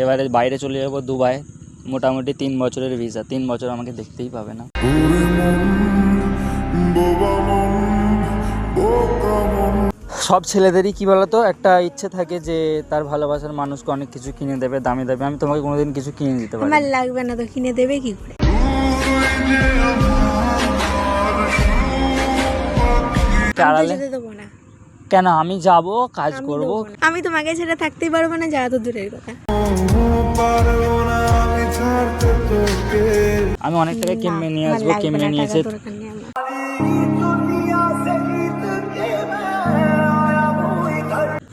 এবারে বাইরে চলে যাব দুবাই। মোটামুটি তিন বছরের ভিসা তিন বছর আমাকে দেখতেই পাবে না। সব ছেলেদেরই কি বলতো একটা ইচ্ছে থাকে যে তার ভালোবাসার মানুষকে অনেক কিছু কিনে দেবে দামি দেবে আমি তোমাকে কোনোদিন কিছু কিনে দিতে পারি আমার লাগবে না তো কিনে দেবে কি করে? কেন? আমি যাব কাজ করব? আমি তোমাকে ছেড়ে থাকতেই পারব না যা তো দূরের কথা। আমি অনেক টাকা কিনে নিয়ে আসব লাগবে কিনে নিয়ে এসে।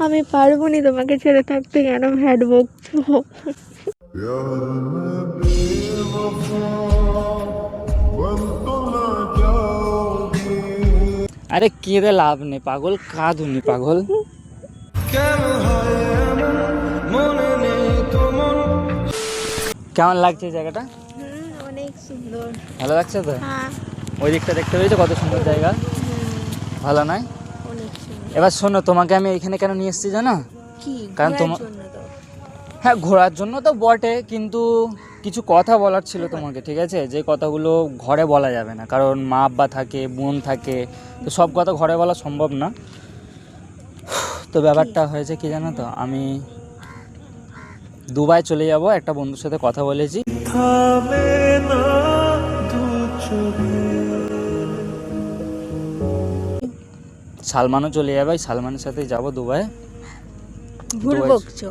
আমি পারব নি তোমাকে ছেড়ে থাকতে কেন ভ্যাট বকছো আরে কেঁদে লাভ নেই পাগল কাঁদুনি পাগল। কেমন লাগছে জায়গাটা? অনেক সুন্দর। ভালো লাগছে তো? হ্যাঁ। ওই দিকটা দেখতে পেয়েছ? কত সুন্দর জায়গা। ভালো নয়? এবার শোনো তোমাকে আমি এখানে কেন নিয়ে এসেছি জানো? কারণ তোমার- হ্যাঁ ঘোরার জন্য তো বটে কিন্তু কিছু কথা বলার ছিল তোমাকে ঠিক আছে? যে কথাগুলো ঘরে বলা যাবে না। কারণ মা আব্বা থাকে বোন থাকে তো সব কথা ঘরে বলা সম্ভব না। তো ব্যাপারটা হয়েছে কি জানো তো? আমি দুবাই চলে যাব একটা বন্ধুর সাথে কথা বলেছি। সালমানও চলে যাবে সালমানের সাথে যাব দুবাই। ভুল বকছো?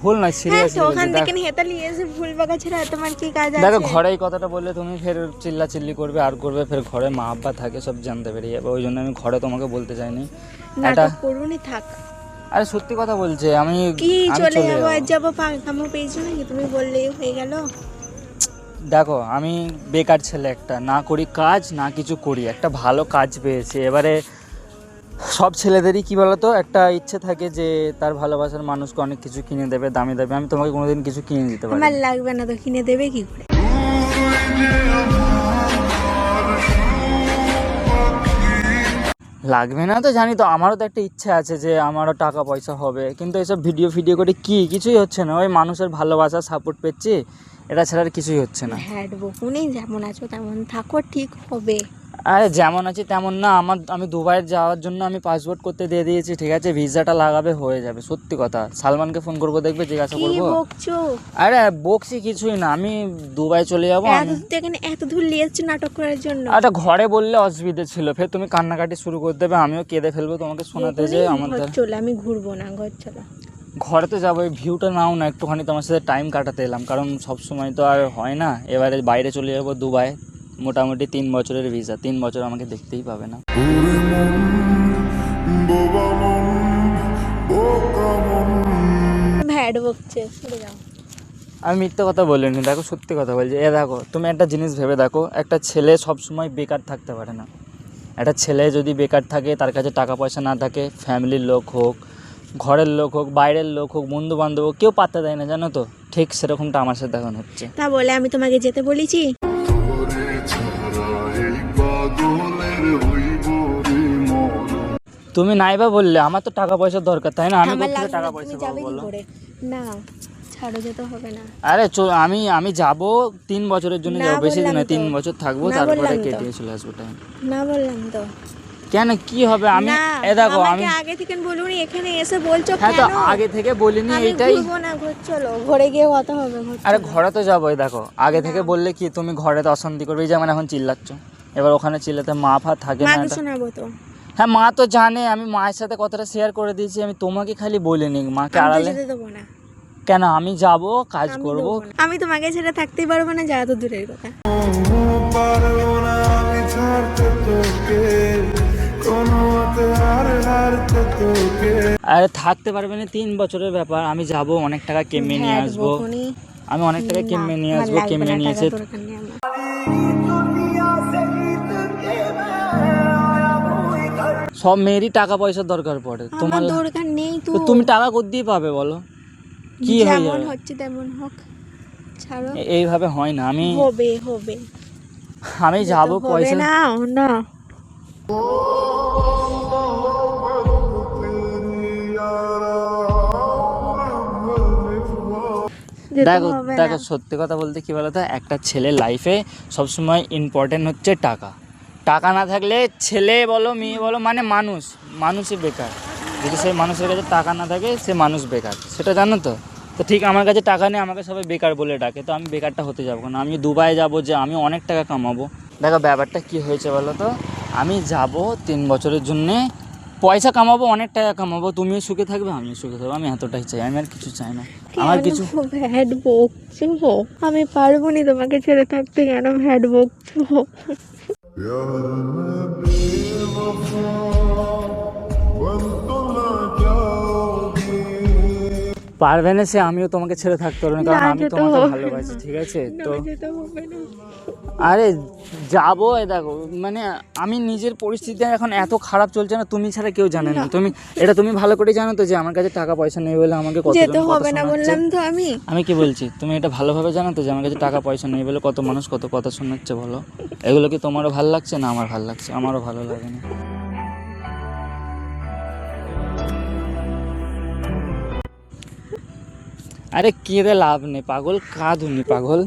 ভুল নয় হ্যাঁ সিরিয়াসলি ওখান থেকে হেতা নিয়ে এসে ভুল বকা ছাড়া তোমার কি কাজ দেখো ঘরে এই কথাটা বললে তুমি ফের চিল্লা চিল্লি করবে আর করবে ফের ঘরে মা আব্বা থাকে সব জানতে পেরিয়ে যাবে। ওই জন্য আমি ঘরে তোমাকে বলতে চাইনি। এটা করুনি থাক। আরে সত্যি কথা বলছে আমি কি চলে যাব। আর যাব কামো পেয়েছ নাকি? তুমি বললেই হয়ে গেল। দেখো আমি বেকার ছেলে একটা না করি কাজ না কিছু করি একটা ভালো কাজ পেয়েছি। এবারে সব ছেলেদেরই কি বলতো একটা ইচ্ছে থাকে যে তার ভালোবাসার মানুষকে অনেক কিছু কিনে দেবে দামি দেবে আমি তোমাকে কোনোদিন কিছু কিনে দিতে পারি আমার লাগবে না তো কিনে দেবে কি করে? লাগবে না তো জানি তো, আমারও তো একটা ইচ্ছা আছে যে আমারও টাকা পয়সা হবে, কিন্তু এসব ভিডিও ভিডিও করে কি? কিছুই হচ্ছে না, ওই মানুষের ভালোবাসা সাপোর্ট পেয়েছি এটা ছাড়া আর কিছুই হচ্ছে না। হ্যাঁ বকুনি যেমন আছো তেমন থাকো, ঠিক হবে। আরে যেমন আছি তেমন না আমার আমি দুবাইয়ের যাওয়ার জন্য আমি পাসপোর্ট করতে দিয়ে দিয়েছি ঠিক আছে? ভিসাটা লাগাবে হয়ে যাবে সত্যি কথা। সালমানকে ফোন করব দেখবে জিজ্ঞাসা করব। আরে বকছি কিছুই না আমি দুবাই চলে যাব এত দূর এখানে এত দূর নিয়ে এসছো নাটক করার জন্য। আচ্ছা ঘরে বললে অসুবিধে ছিল ফের তুমি কান্নাকাটি শুরু করে দেবে আমিও কেঁদে ফেলব তোমাকে শোনাতে যে আমাদের চলো আমি ঘুরবো না ঘর চলো। ঘরে তো যাব ভিউটা নাও না একটুখানি তোমার সাথে টাইম কাটাতে এলাম কারণ সব সময় তো আর হয় না এবারে বাইরে চলে যাব দুবাই। মোটামুটি তিন বছরের ভিসা তিন বছর আমাকে দেখতেই পাবে না। ভ্যাড বকছে যাও। আমি মিথ্যে কথা বলিনি দেখো সত্যি কথা বলছি। এ দেখো তুমি একটা জিনিস ভেবে দেখো একটা ছেলে সব সময় বেকার থাকতে পারে না। একটা ছেলে যদি বেকার থাকে তার কাছে টাকা পয়সা না থাকে ফ্যামিলির লোক হোক ঘরের লোক হোক বাইরের লোক হোক বন্ধু বান্ধব হোক কেউ পাত্তা দেয় না জানো তো? ঠিক সেরকমটা আমার সাথে এখন হচ্ছে। তা বলে আমি তোমাকে যেতে বলেছি? তুমি নাইবা বললে আমার তো টাকা পয়সার দরকার তাই না? আমি কোথা টাকা পয়সা পাবো বলো? না ছাড়ো যেতে হবে না। আরে আমি আমি যাব তিন বছরের জন্য যাব বেশি দিন তিন বছর থাকব তারপরে। কেটে চলে আসব টাইম না বললাম তো। কেন কি হবে? আমি এ দেখো আমি আগে থেকে বলুনি এখানে এসে বলছো হ্যাঁ তো আগে থেকে বলিনি এইটাই না ঘর চলো ঘরে গিয়ে কথা হবে আরে ঘরে তো যাবোই দেখো। আগে থেকে বললে কি তুমি ঘরে তো অশান্তি করবে এই যেমন এখন চিল্লাচ্ছ। এবার ওখানে চিল্লাতে মা ফা থাকে না শোনাবো তো। হ্যাঁ মা তো জানে আমি মায়ের সাথে কথাটা শেয়ার করে দিয়েছি আমি তোমাকে খালি বলিনি মাকে আড়ালে। দেবো না। কেন আমি যাব কাজ করব? আমি তোমাকে ছেড়ে থাকতেই পারব না যা তো দূরের কথা। আরে থাকতে পারবে না তিন বছরের ব্যাপার। আমি যাব অনেক টাকা কেমে নিয়ে আসব। আমি অনেক টাকা কেমে নিয়ে আসব কেমে নিয়ে এসে সব মেয়েরই টাকা পয়সার দরকার পড়ে। তোমার দরকার নেই তো। তুমি টাকা কোথায় পাবে বলো? কি হয়ে যেমন হচ্ছে তেমন হোক ছাড়ো। এইভাবে হয় না আমি হবে হবে। আমি যাব পয়সা না না। দেখো দেখো সত্যি কথা বলতে কি বলতো? একটা ছেলের লাইফে সবসময় ইম্পর্টেন্ট হচ্ছে টাকা। টাকা না থাকলে ছেলে বলো মেয়ে বলো মানে মানুষ মানুষই বেকার। যদি সেই মানুষের কাছে টাকা না থাকে সে মানুষ বেকার। সেটা জানো তো? তো ঠিক আমার কাছে টাকা নেই আমাকে সবাই বেকার বলে ডাকে। তো আমি বেকারটা হতে যাব না আমি দুবাই যাব যে আমি অনেক টাকা কামাবো। দেখো ব্যাপারটা কি হয়েছে বলো তো? আমি যাব তিন বছরের জন্যে। পয়সা কামাবো অনেক টাকা কামাবো। তুমিও সুখে থাকবে আমিও সুখে থাকব। আমি এতটাই চাই আমি আর কিছু চাই না। আমার কিছু ভ্যাট বকছো? আমি পারব নি তোমাকে ছেড়ে থাকতে। কেন ভ্যাট বকছো? Yarına bir vefat পারবে না সে আমিও তোমাকে ছেড়ে থাকতে পারব না কারণ আমি তোমাকে ভালোবাসি ঠিক আছে? তো আরে যাব এ দেখো মানে আমি নিজের পরিস্থিতি এখন এত খারাপ চলছে না তুমি ছাড়া কেউ জানে না। তুমি এটা তুমি ভালো করে জানো তো যে আমার কাছে টাকা পয়সা নেই বলে আমাকে কত যেতে কথা হবে না। বললাম তো আমি। আমি কি বলছি? তুমি এটা ভালোভাবে জানো তো যে আমার কাছে টাকা পয়সা নেই বলে কত মানুষ কত কথা শোনাচ্ছে বলো? এগুলো কি তোমারও ভালো লাগছে? না আমার ভালো লাগছে আমারও ভালো লাগে না। আরে কেঁদে লাভ নেই পাগল। কাঁদুনি পাগল।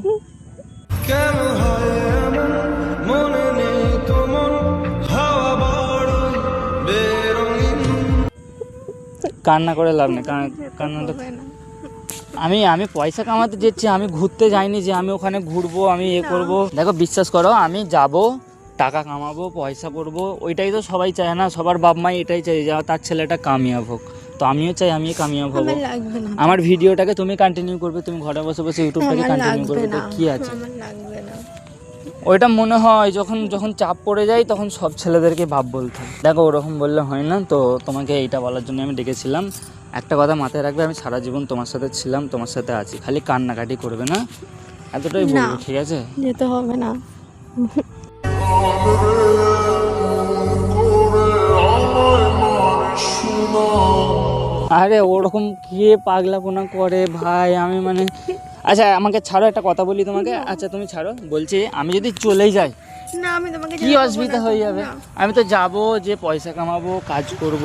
কান্না করে লাভ নেই কান- কান্নাটা আমি আমি পয়সা কামাতে যাচ্ছি আমি ঘুরতে যাইনি যে আমি ওখানে ঘুরবো আমি এ করব। দেখো বিশ্বাস করো আমি যাব টাকা কামাবো পয়সা করব ওইটাই তো সবাই চায় না সবার বাপ মাই এটাই চাই যে তার ছেলেটা কামিয়াব হোক। তো আমিও চাই আমি কামিয়াব হব। আমার ভিডিওটাকে তুমি কন্টিনিউ করবে তুমি ঘরে বসে বসে ইউটিউবটাকে কন্টিনিউ করবে তো কি আছে? ওইটা মনে হয় যখন যখন চাপ পড়ে যায় তখন সব ছেলেদেরকে ভাব বলতে দেখো ওরকম বললে হয় না তো তোমাকে এইটা বলার জন্য আমি ডেকেছিলাম। একটা কথা মাথায় রাখবে আমি সারা জীবন তোমার সাথে ছিলাম তোমার সাথে আছি। খালি কান্নাকাটি করবে না। এতটাই। বলব ঠিক আছে? যেতে হবে না। আরে ওরকম কে পাগলাপোনা করে ভাই? আমি মানে আচ্ছা আমাকে ছাড়ো একটা কথা বলি তোমাকে। আচ্ছা তুমি ছাড়ো। বলছি আমি যদি চলেই যাই না আমি তোমাকে কি অসুবিধা হয়ে যাবে? আমি তো যাব যে পয়সা কামাবো কাজ করব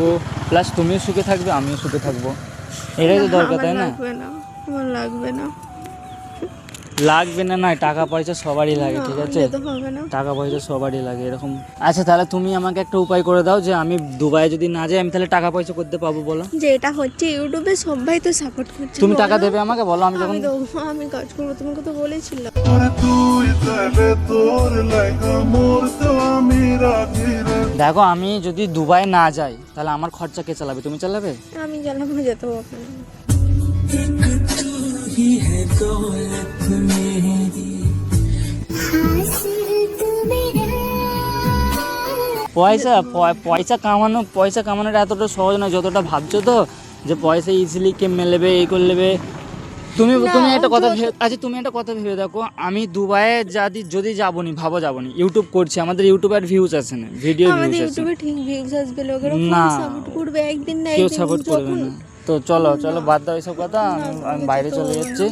প্লাস তুমিও সুখে থাকবে আমিও সুখে থাকব। এটাই তো দরকার তাই না? লাগবে না। লাগবে না না টাকা পয়সা সবারই লাগে ঠিক আছে? টাকা পয়সা সবারই লাগে এরকম। আচ্ছা তাহলে তুমি আমাকে একটা উপায় করে দাও যে আমি দুবাই যদি না যাই আমি তাহলে টাকা পয়সা করতে পাবো বলো। যে এটা হচ্ছে ইউটিউবে সবাই তো সাপোর্ট করছে তুমি টাকা দেবে আমাকে? বলো আমি যখন আমি আমি কাজ করব তোমাকে তো বলেছিলাম। দেখো আমি যদি দুবাই না যাই তাহলে আমার খরচা কে চালাবে? তুমি চালাবে? আমি জানলাম যেতে হবে না পয়সা পয়- পয়সা কামানো পয়সা কামানোটা এতটা সহজ না যতটা ভাবছ তো যে পয়সা ইজিলি কে মেলেবে এই করে নেবে। তুমি তুমি একটা কথা ভেবে আচ্ছা তুমি একটা কথা ভেবে দেখো আমি দুবাইয়ে যদি যদি যাবনি ভাবো যাবনি ইউটিউব করছি আমাদের ইউটিউবের ভিউজ আসে না ভিডিও ভিউজ আসে ইউটিউবে ঠিক ভিউজ আসবে লোকেরা না। সাপোর্ট করবে একদিন না কেউ একদিন সাপোর্ট করবে না। তো চলো চলো বাদ দাও এইসব কথা। আমি বাইরে চলে যাচ্ছি।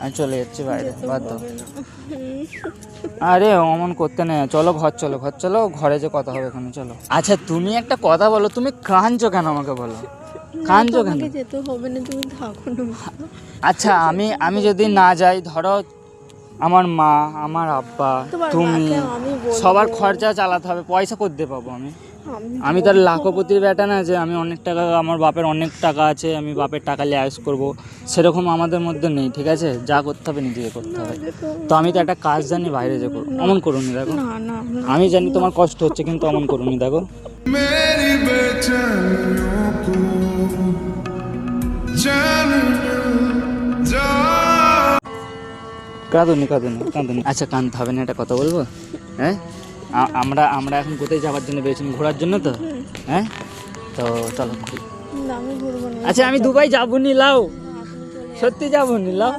আমি চলে যাচ্ছি বাইরে বাদ দাও। আরে অমন করতে নেই। চলো ঘর চলো ঘর চলো ঘরে যে কথা হবে এখানে চলো। আচ্ছা তুমি একটা কথা বলো তুমি কাঁদছো কেন আমাকে বলো? কাঁদছো কেন? যেতে হবে না তুমি থাকো আচ্ছা আমি আমি যদি না যাই ধরো আমার মা আমার আব্বা তুমি। সবার খরচা চালাতে হবে পয়সা করতে পাবো আমি? আমি তার লাখপতির ব্যাটা না যে আমি অনেক টাকা আমার বাপের অনেক টাকা আছে আমি বাপের টাকা নিয়ে করব করব। সেরকম আমাদের মধ্যে নেই ঠিক আছে? যা করতে হবে নিজেকে করতে হবে। তো আমি তো একটা কাজ জানি বাইরে যে করো অমন করুনি দেখো। আমি জানি তোমার কষ্ট হচ্ছে কিন্তু অমন করুন দেখো। কাঁদুনি কাঁদুনি কাঁদুনি। আচ্ছা কাঁদতে হবে না একটা কথা বলব? হ্যাঁ? আমরা আমরা এখন কোথায় যাওয়ার জন্য বেরিয়েছি ঘোরার জন্য তো? হ্যাঁ? তো চলো। আচ্ছা আমি দুবাই যাব নি লাও। সত্যি যাব নি লাও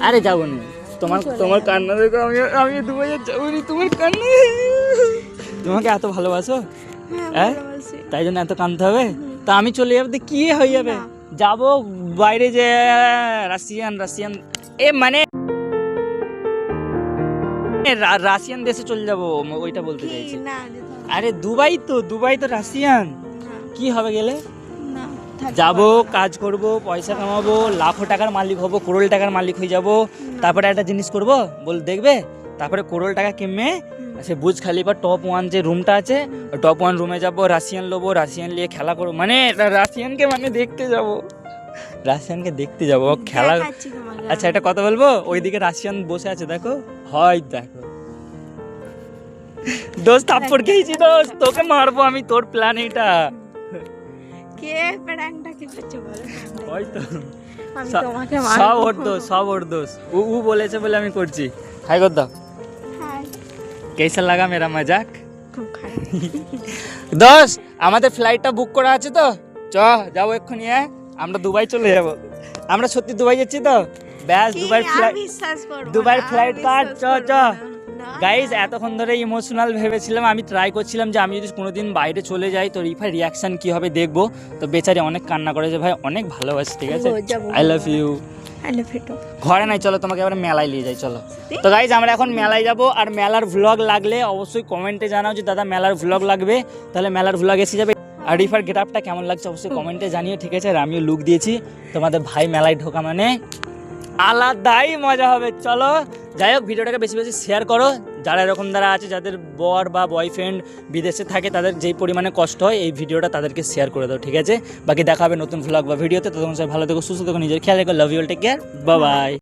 আরে যাব নি তোমার তোমার কান্না দেখো আমি আমি দুবাই যাব নি তোমার কান্না তোমাকে এত ভালোবাসো? হ্যাঁ হ্যাঁ? তাই জন্য এত কাঁদতে হবে? তা আমি চলে যাব কি হয়ে যাবে। যাব বাইরে যে রাশিয়ান রাশিয়ান। এ মানে রাশিয়ান দেশে চলে যাব ওইটা বলতে চাইছি। আরে দুবাই তো দুবাই তো রাশিয়ান। না, কি হবে গেলে? যাব কাজ করব পয়সা কামাবো লাখো টাকার মালিক হব করোল টাকার মালিক হয়ে যাব। তারপরে একটা জিনিস করব বল দেখবে? তারপরে করোল টাকা কিনে সে বুজ খালিফা টপ ওয়ান যে রুমটা আছে টপ ওয়ান রুমে যাব রাশিয়ান লোবো রাশিয়ান নিয়ে খেলা করব। মানে রাশিয়ানকে মানে দেখতে যাব। রাশিয়ানকে দেখতে যাব খেলা আচ্ছা একটা কথা বলব? ওইদিকে রাশিয়ান বসে আছে দেখো। হয় দেখো। দোস্ত থাপ্পড় খেয়েছি দোস্ত। তোকে মারবো আমি তোর প্ল্যান এইটা কে প্র্যাঙ্কটা কে করছে বলো? হয়তো আমি সব- ওর দোষ সব ওর দোষ। ও ও বলেছে বলে আমি করছি। হাই করদা হাই। কেসা লাগা মেরা মজাক? খুব খারাপ। দোষ আমাদের ফ্লাইটটা বুক করা আছে তো? চ যাব এক্ষুনি হ্যাঁ? আমরা দুবাই চলে যাব। আমরা সত্যি দুবাই যাচ্ছি তো? ব্যাস আমি ফ্লাইট না, ফ্লাইট কাট চ চ। গাইজ এতক্ষণ ধরে ইমোশনাল ভেবেছিলাম আমি ট্রাই করছিলাম যে আমি যদি কোনোদিন বাইরে চলে যাই তো রিফার রিয়াকশন কি হবে দেখব। তো বেচারি অনেক কান্না করেছে ভাই অনেক ভালোবাসি ঠিক আছে? I love you. ঘরে নাই চলো তোমাকে এবার মেলায় নিয়ে যাই চলো। তো গাইজ আমরা এখন মেলায় যাব আর মেলার ভ্লগ লাগলে অবশ্যই কমেন্টে জানাও যে দাদা মেলার ভ্লগ লাগবে? তাহলে মেলার ভ্লগ এসে যাবে। আর রিফার গেট আপটা কেমন লাগছে অবশ্যই কমেন্টে জানিও ঠিক আছে? আর আমিও লুক দিয়েছি। তোমাদের ভাই মেলায় ঢোকা মানে আলাদাই মজা হবে। চলো, যাই হোক, ভিডিওটাকে বেশি বেশি শেয়ার করো। যারা এরকম দ্বারা আছে, যাদের বর বা বয়ফ্রেন্ড বিদেশে থাকে, তাদের যেই পরিমাণে কষ্ট হয়, এই ভিডিওটা তাদেরকে শেয়ার করে দাও, ঠিক আছে? বাকি দেখা হবে নতুন ভ্লগ বা ভিডিওতে। তখন সবাই ভালো থেকো, সুস্থ থেকো, নিজের খেয়াল রেখো love you'll take care bye